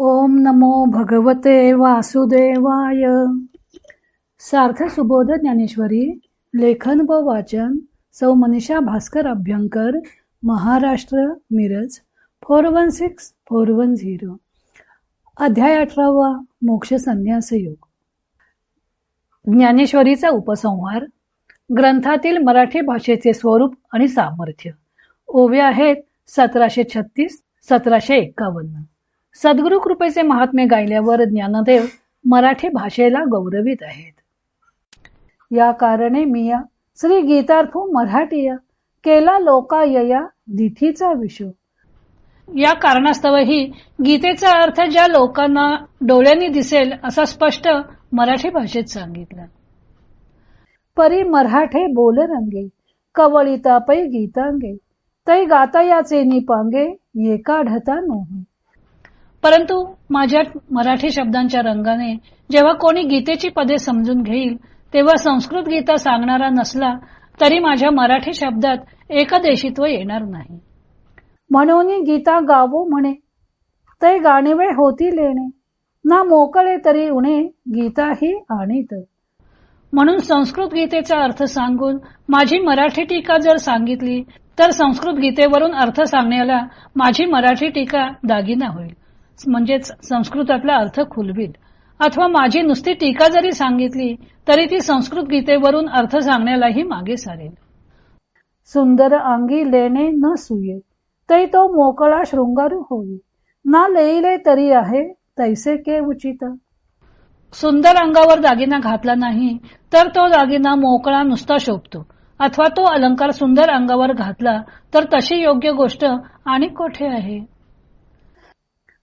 ओम नमो भगवते वासुदेवाय. सार्थ सुबोध ज्ञानेश्वरी लेखन व वाचन सौ Manisha Bhaskar Abhyankar Maharashtra Miraj four one six four one zero. अध्याय अठरावा मोक्ष संन्यास योग. ज्ञानेश्वरीचा उपसंहार ग्रंथातील मराठी भाषेचे स्वरूप आणि सामर्थ्य. ओव्या आहेत सतराशे छत्तीस सतराशे एक्कावन्न सद्गुरु कृपेचे महात्मे गायल्यावर ज्ञानदेव मराठी भाषेला गौरवित आहेत. या कारणे मिया श्री गीतार्थू मराठीया केला लोकायया दिठीचा विषो. या कारणास्तवही गीतेचा अर्थ ज्या लोकांना डोळ्यांनी दिसेल असा स्पष्ट मराठी भाषेत सांगितला. परी मराठे बोल रंगे कवळिता पै गीतांगे तै गातायाचे निपांगे ये काढता नोही. परंतु माझ्या मराठी शब्दांच्या रंगाने जेव्हा कोणी गीतेची पदे समजून घेईल तेव्हा संस्कृत गीता सांगणारा नसला तरी माझ्या मराठी शब्दात एकदेशित्व येणार नाही. म्हणून गीता गावो म्हणे ते गाणीवे होती लेणे ना मोकळे तरी उणे गीता ही आणीत. म्हणून संस्कृत गीतेचा अर्थ सांगून माझी मराठी टीका जर सांगितली तर संस्कृत गीतेवरून अर्थ सांगण्याला माझी मराठी टीका दागिना होईल. म्हणजेच संस्कृतातला अर्थ खुलवील अथवा माझी नुसती टीका जरी सांगितली तरी ती संस्कृत गीतेवरून अर्थ सांगण्यालाही मागे सारेल. सुंदर अंगी लेणे न सुये तै तो मोकळा शृंगारू होई. ना लेईले तरी आहे तैसे के उचित. सुंदर अंगावर दागिना घातला नाही तर तो दागिना मोकळा नुसता शोभतो. अथवा तो अलंकार सुंदर अंगावर घातला तर तशी योग्य गोष्ट आणि कोठे आहे?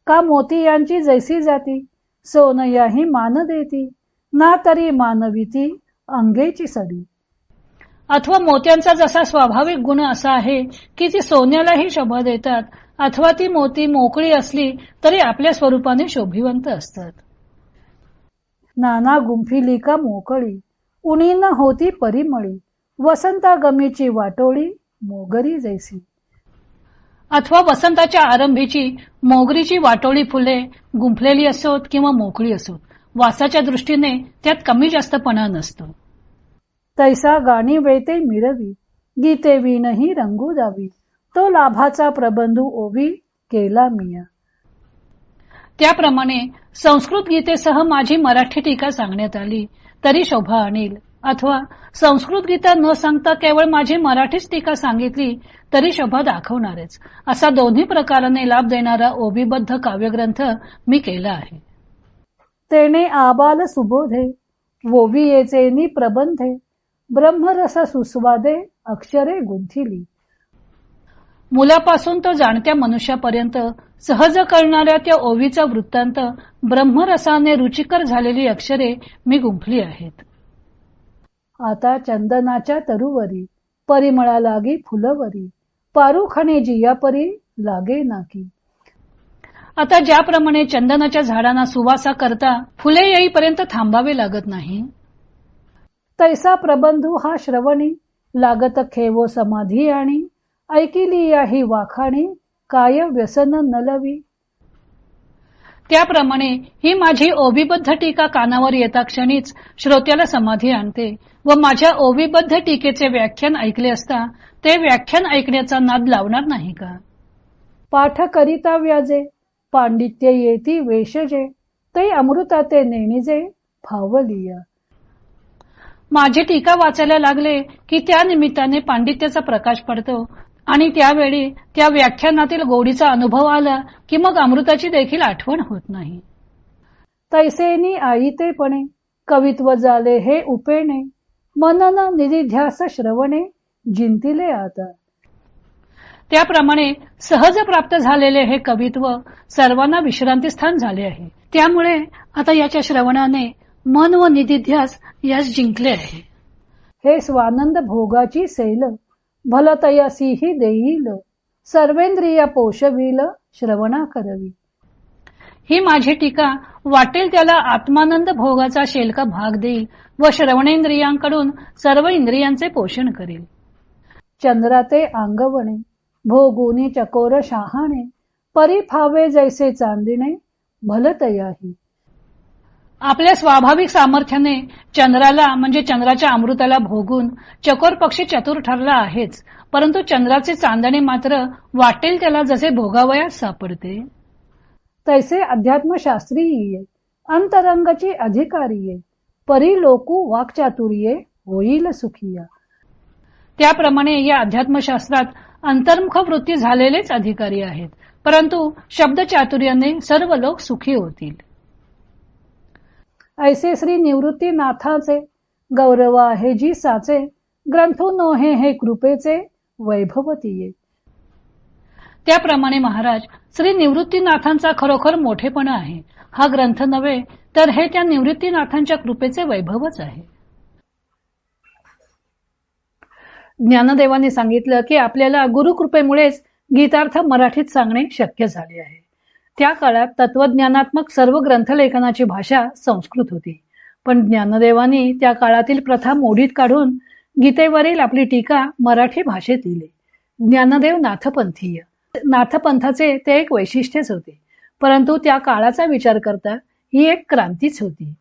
का मोती यांची जैसी जाती? सोनयाही मान देती. ना तरी मानविती अंगेची सडी. अथवा मोत्यांचा जसा स्वाभाविक गुण असा आहे की ती सोन्यालाही शोभा देतात अथवा ती मोती मोकळी असली तरी आपल्या स्वरूपाने शोभिवंत असतात. नाना गुंफिली का मोकळी उणी न होती परिमळी वसंता गमीची वाटोळी मोगरी जैसी. अथवा वसंताच्या आरंभीची मोगरीची वाटोळी फुले गुंफलेली असोत किंवा मोकळी असोत वासाच्या दृष्टीने त्यात कमी जास्तपणा नसतो. तैसा गाणी वेते मिरवी गीते विणही रंगू दावी तो लाभाचा प्रबंधू ओवी केला मिया. त्याप्रमाणे संस्कृत गीतेसह माझी मराठी टीका सांगण्यात आली तरी शोभा आणील अथवा संस्कृत गीता न सांगता केवळ माझी मराठीच टीका सांगितली तरी शोभा दाखवणारच. असा दोन्ही प्रकाराने लाभ देणारा ओबीबद्ध काव्यग्रंथ मी केला आहे. तेने आबाल सुबोधे ओवियेचे प्रबंधे ब्रह्मरस सुस्वादे अक्षरे गुंथिली. मुलापासून तो जाणत्या मनुष्यापर्यंत सहज कळणाऱ्या त्या ओवीचा वृत्तांत ब्रह्मरसाने रुचिकर झालेली अक्षरे मी गुंफली आहेत. आता चंदनाच्या तरुवरी परिमळा लागी फुलवरी पारुखाने जियापरी लागे नाकी. आता ज्याप्रमाणे चंदनाच्या झाडांना सुवासा करता फुले येईपर्यंत थांबावे लागत नाही. तैसा प्रबंधू हा श्रवणी लागत खेवो समाधी आणि ऐकिली याही वाखाणी काय व्यसन नलवी. त्याप्रमाणे ही माझी ओबीबद्ध टीका कानावर येता क्षणीच श्रोत्याला समाधी आणते व माझ्या ओबीबद्ध टीकेचे व्याख्यान ऐकले असता ते व्याख्यान ऐकण्याचा नाद लावणार नाही का? पाठ करिता व्याजे पांडित्य येती वेशजे ते अमृताते नेणीजे फावलिया माझी टीका वाचायला लागले की त्या निमित्ताने पांडित्याचा प्रकाश पडतो आणि त्यावेळी त्या व्याख्यानातील गोडीचा अनुभव आला की मग अमृताची देखील आठवण होत नाही. तैसेनी आईतेपणे कवित्व झाले हे उपेणे मनन निधिध्यास श्रवणे जिंतिले आता. त्याप्रमाणे सहज प्राप्त झालेले हे कवित्व सर्वांना विश्रांती स्थान झाले आहे. त्यामुळे आता याच्या श्रवणाने मन व निधिध्यास यास जिंकले आहे. हे स्वानंद भोगाची सैल भलतयसीही देईल. सर्वेंद्रिय पोषविल श्रवणा करवी. ही माझी टीका वाटेल त्याला आत्मानंद भोगाचा शेलका भाग देईल व श्रवणेंद्रियांकडून सर्व इंद्रियांचे पोषण करेल. चंद्राते अंगवणे भोगुनी चकोर शहाणे परी फावे जैसे चांदिणे भलतयाही आपल्या स्वाभाविक सामर्थ्याने चंद्राला म्हणजे चंद्राच्या अमृताला भोगून चकोर पक्षी चतुर ठरला आहेच परंतु चंद्राचे चांदणे मात्र वाटेल त्याला जसे भोगावयात सापडते. तैसे अध्यात्मशास्त्रीय अंतरंगाची अधिकारी परी लोकू वाक्चातुर्ये होईल सुखिया. त्याप्रमाणे या अध्यात्मशास्त्रात अंतर्मुख वृत्ती झालेलेच अधिकारी आहेत परंतु शब्द चातुर्याने सर्व लोक सुखी होतील. ऐसे श्री निवृत्ती नाथाचे गौरव आहे जी साचे ग्रंथो नोहे हे कृपेचे वैभवतीये. त्याप्रमाणे महाराज श्री निवृत्तीनाथांचा खरोखर मोठेपणा आहे. हा ग्रंथ नव्हे तर हे त्या निवृत्तीनाथांच्या कृपेचे वैभवच आहे. ज्ञानदेवाने सांगितलं की आपल्याला गुरुकृपेमुळेच गीतार्थ मराठीत सांगणे शक्य झाले आहे. त्या काळात तत्वज्ञानात्मक सर्व ग्रंथलेखनाची भाषा संस्कृत होती. पण ज्ञानदेवानी त्या काळातील प्रथा मोडीत काढून गीतेवरील आपली टीका मराठी भाषेत लिहिली. ज्ञानदेव नाथपंथीय. नाथपंथाचे ते एक वैशिष्ट्यच होते. परंतु त्या काळाचा विचार करता ही एक क्रांतीच होती.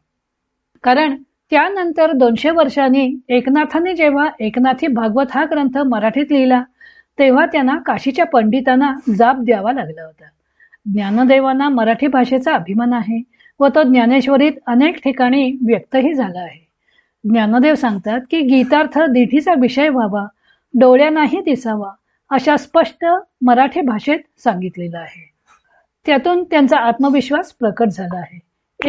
कारण त्यानंतर दोनशे वर्षांनी एकनाथाने जेव्हा एकनाथी भागवत हा ग्रंथ मराठीत लिहिला तेव्हा त्यांना काशीच्या पंडितांना जाप द्यावा लागला होता. ज्ञानदेवांना मराठी भाषेचा अभिमान आहे व तो ज्ञानेश्वरीत अनेक ठिकाणी व्यक्तही झाला आहे. ज्ञानदेव सांगतात की गीतार्थ दिठीचा विषय व्हावा डोळ्यांनाही दिसावा अशा स्पष्ट मराठी भाषेत सांगितलेलं आहे. त्यातून त्यांचा आत्मविश्वास प्रकट झाला आहे.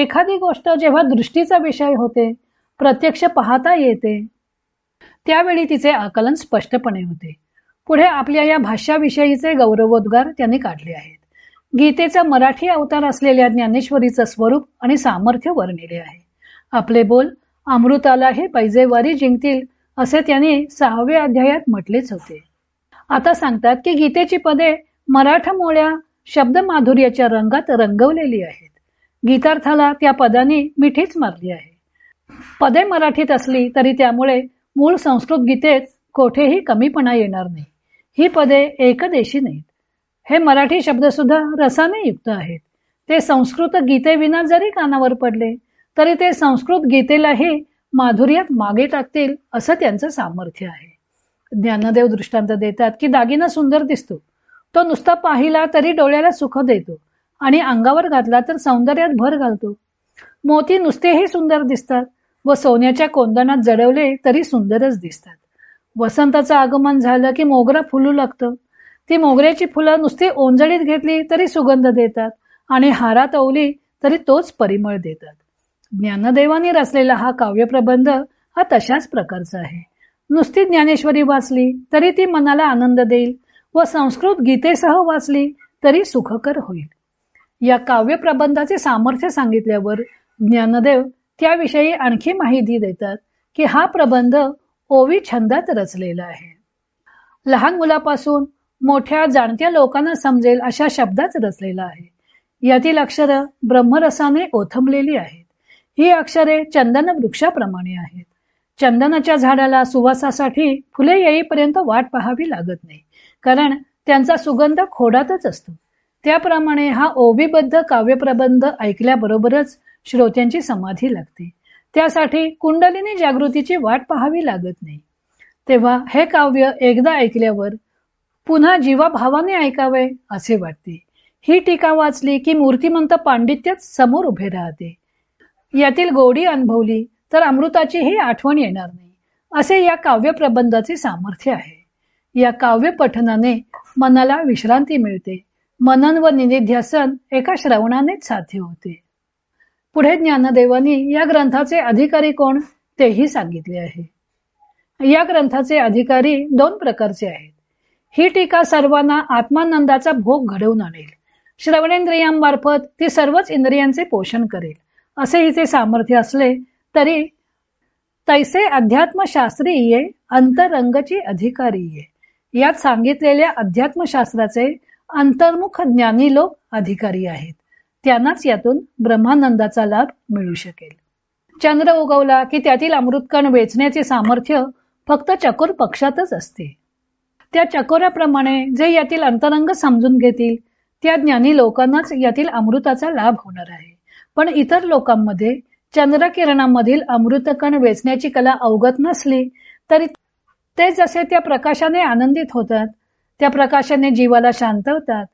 एखादी गोष्ट जेव्हा दृष्टीचा विषय होते प्रत्यक्ष पाहता येते त्यावेळी तिचे आकलन स्पष्टपणे होते. पुढे आपल्या या भाष्याविषयीचे गौरवोद्गार त्यांनी काढले आहेत. गीतेचा मराठी अवतार असलेल्या ज्ञानेश्वरीचं स्वरूप आणि सामर्थ्य वर्णिले आहे. आपले बोल अमृताला हे पैजेवारी जिंकतील असे त्यांनी सहाव्या अध्यायात म्हटलेच होते. आता सांगतात की गीतेची पदे मराठमोळ्या शब्द माधुर्याच्या रंगात रंगवलेली आहेत. गीतार्थाला त्या पदाने मिठीच मारली आहे. पदे मराठीत असली तरी त्यामुळे मूळ संस्कृत गीतेत कोठेही कमीपणा येणार नाही. ही पदे एकदेशी नाहीत. हे मराठी शब्द सुद्धा रसाने युक्त आहेत. ते संस्कृत गीतेविना जरी कानावर पडले तरी ते संस्कृत गीतेलाही माधुर्यात मागे टाकतील असं त्यांचं सामर्थ्य आहे. ज्ञानदेव दृष्टांत देतात की दागिना सुंदर दिसतो. तो नुसता पाहिला तरी डोळ्याला सुख देतो आणि अंगावर घातला तर सौंदर्यात भर घालतो. मोती नुसतेही सुंदर दिसतात व सोन्याच्या कोंदणात जडवले तरी सुंदरच दिसतात. वसंताचं आगमन झालं की मोगरा फुलू लागतं. ती मोगऱ्याची फुलं नुसती ओंजळीत घेतली तरी सुगंध देतात आणि हारात ओवली तरी तोच परिमळ देतात. ज्ञानदेवानी रचलेला हा काव्यप्रबंध हा तशाच प्रकारचा आहे. नुसती ज्ञानेश्वरी वाचली तरी ती मनाला आनंद देईल व संस्कृत गीतेसह वाचली तरी सुखकर होईल. या काव्य प्रबंधाचे सामर्थ्य सांगितल्यावर ज्ञानदेव त्याविषयी आणखी माहिती देतात की हा प्रबंध ओवी छंदात रचलेला आहे. लहान मुलापासून मोठ्या जाणत्या लोकांना समजेल अशा शब्दात रचलेला आहे. यातील अक्षर ब्रह्मरसाने ओथंबलेली आहेत. ही अक्षरे चंदन वृक्षाप्रमाणे आहेत. चंदनाच्या झाडाला सुवासासाठी फुले येईपर्यंत वाट पाहावी लागत नाही कारण त्यांचा सुगंध खोडातच असतो. त्याप्रमाणे हा ओबीबद्ध काव्यप्रबंध ऐकल्याबरोबरच श्रोत्यांची समाधी लागते. त्यासाठी कुंडलिनी जागृतीची वाट पाहावी लागत नाही. तेव्हा हे काव्य एकदा ऐकल्यावर पुन्हा जीवाभावाने ऐकावे असे वाटते. ही टीका वाचली की मूर्तिमंत पांडित्यच समोर उभे राहते. यातील गोडी अनुभवली तर अमृताचीही आठवण येणार नाही असे या काव्य प्रबंधाचे सामर्थ्य आहे. या काव्य पठनाने मनाला विश्रांती मिळते. मनन व निनिध्यासन एका श्रवणानेच साध्य होते. पुढे ज्ञानदेवानी या ग्रंथाचे अधिकारी कोण तेही सांगितले आहे. या ग्रंथाचे अधिकारी दोन प्रकारचे आहेत. ही टीका सर्वांना आत्मानंदाचा भोग घडवून आणेल. श्रवणेंद्रियांमार्फत ती सर्वच इंद्रियांचे पोषण करेल असे हिचे सामर्थ्य असले तरी तैसे अध्यात्मशास्त्रीय अंतरंगची अधिकारी यात सांगितलेल्या अध्यात्मशास्त्राचे अंतर्मुख ज्ञानी लोक अधिकारी आहेत. त्यांनाच यातून ब्रह्मानंदाचा लाभ मिळू शकेल. चंद्र उगवला की त्यातील अमृतकण वेचण्याचे सामर्थ्य फक्त चकुर पक्षातच असते. त्या चकोऱ्याप्रमाणे जे यातील अंतरंग समजून घेतील त्या ज्ञानी लोकांनाच यातील अमृताचा लाभ होणार आहे. पण इतर लोकांमध्ये चंद्रकिरणामधील अमृतकण वेचण्याची कला अवगत नसली तरी ते जसे त्या प्रकाशाने आनंदित होतात त्या प्रकाशाने जीवाला शांतवतात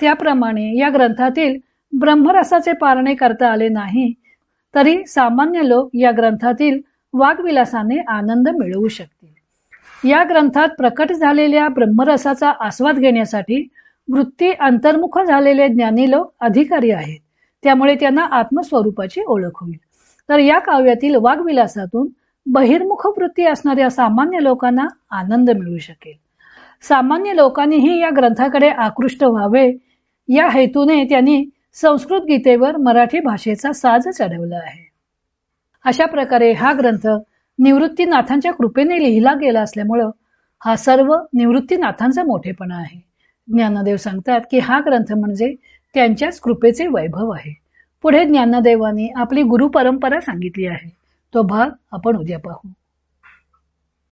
त्याप्रमाणे या ग्रंथातील ब्रह्मरसाचे पारणे करता आले नाही तरी सामान्य लोक या ग्रंथातील वाघविलासाने आनंद मिळवू शकतील. या ग्रंथात प्रकट झालेल्या ब्रह्मरसाचा आस्वाद घेण्यासाठी वृत्ती अंतर्मुख झालेले ज्ञानी लोक अधिकारी आहेत. त्यामुळे त्यांना आत्मस्वरूपाची ओळख होईल. तर या काव्यातील वाघविलासातून बहिर्मुख वृत्ती असणाऱ्या सामान्य लोकांना आनंद मिळू शकेल. सामान्य लोकांनीही या ग्रंथाकडे आकृष्ट व्हावे. या हेतूने त्यांनी संस्कृत गीतेवर मराठी भाषेचा साज चढवला आहे. अशा प्रकारे हा ग्रंथ निवृत्तीनाथांच्या कृपेने लिहिला गेला असल्यामुळं हा सर्व निवृत्तीनाथांचा मोठेपणा आहे. ज्ञानदेव सांगतात की हा ग्रंथ म्हणजे त्यांच्याच कृपेचे वैभव आहे. पुढे ज्ञानदेवाने आपली गुरु परंपरा सांगितली आहे. तो भाग आपण उद्या पाहू.